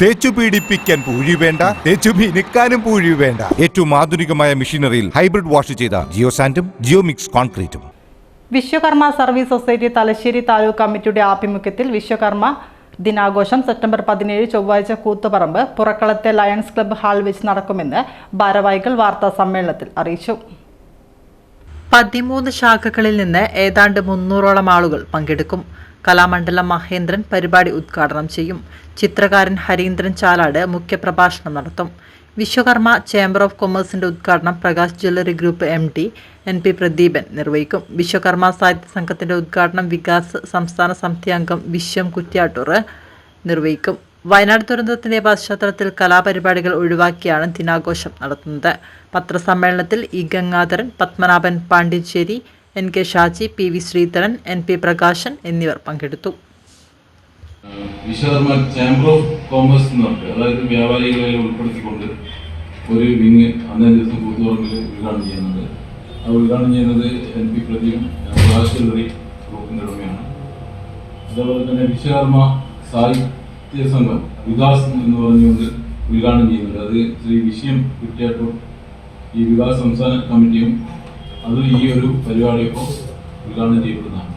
തേച്ചു പീഡിപ്പിക്കാൻ പൂഴി വേണ്ട തേച്ചു മിനുക്കാനും പൂഴി വേണ്ട. ഏറ്റവും ആധുനികമായ മെഷീനറിയിൽ ഹൈബ്രിഡ് വാഷ് ചെയ്ത ജിയോ സാൻഡും ജിയോ മിക്സ് കോൺക്രീറ്റും. വിശ്വകർമ്മ സർവീസ് സൊസൈറ്റി തലശ്ശേരി താലൂക്ക് കമ്മിറ്റിയുടെ ആഭിമുഖ്യത്തിൽ വിശ്വകർമ്മ ദിനാഘോഷം സെപ്റ്റംബർ പതിനേഴ് ചൊവ്വാഴ്ച കൂത്തുപറമ്പ് പുറക്കളത്തെ ലയൺസ് ക്ലബ്ബ് ഹാൾ വെച്ച് നടക്കുമെന്ന് ഭാരവാഹികൾ വാർത്താ സമ്മേളനത്തിൽ അറിയിച്ചു. പതിമൂന്ന് ശാഖകളിൽ നിന്ന് ഏതാണ്ട് മുന്നൂറോളം ആളുകൾ പങ്കെടുക്കും. കലാമണ്ഡലം മഹേന്ദ്രൻ പരിപാടി ഉദ്ഘാടനം ചെയ്യും. ചിത്രകാരൻ ഹരീന്ദ്രൻ ചാലാട് മുഖ്യപ്രഭാഷണം നടത്തും. വിശ്വകർമ്മ ചേംബർ ഓഫ് കൊമേഴ്സിന്റെ ഉദ്ഘാടനം Prakash jewellery group M D N P Pradeepan നിർവഹിക്കും. വിശ്വകർമ്മ സാഹിത്യ സംഘത്തിന്റെ ഉദ്ഘാടനം വികാസ് സംസ്ഥാന സമിതി അംഗം വിശ്വം കുറ്റ്യാട്ടൂർ നിർവഹിക്കും. വയനാട് ദുരന്തത്തിന്റെ പശ്ചാത്തലത്തിൽ കലാപരിപാടികൾ ഒഴിവാക്കിയാണ് ദിനാഘോഷം നടത്തുന്നത്. പത്രസമ്മേളനത്തിൽ E. Gangadharan Padmanabhan Pondicherry N. K. Shaji P. V. Sreedharan N. P. Prakashan എന്നിവർ പങ്കെടുത്തു. വിശ്വകർമ്മ ചാമ്പർ ഓഫ് കോമേഴ്സ് എന്ന് പറഞ്ഞിട്ട് അതായത് വ്യാപാരികളെ ഉൾപ്പെടുത്തിക്കൊണ്ട് ഒരു വിങ് അന്നേ ദിവസം കൂത്തുപറമ്പിൽ ഉദ്ഘാടനം ചെയ്യുന്നത്. അത് ഉദ്ഘാടനം ചെയ്യുന്നത് എൻ. പി. പ്രതിയും പ്രകാശ് ഗ്രൂപ്പിന്റെ ഉടമയാണ്. അതേപോലെ തന്നെ വിശ്വകർമ്മ സാഹിത്യ സംഘം വികാസം എന്ന് പറഞ്ഞുകൊണ്ട് ഉദ്ഘാടനം ചെയ്യുന്നുണ്ട്. അത് ശ്രീ വിഷയം കിട്ടിയപ്പോൾ ഈ വികാസ് സംസ്ഥാന കമ്മിറ്റിയും അത് ഈ ഒരു പരിപാടിയൊപ്പം ഉദ്ഘാടനം ചെയ്യപ്പെടുന്നതാണ്.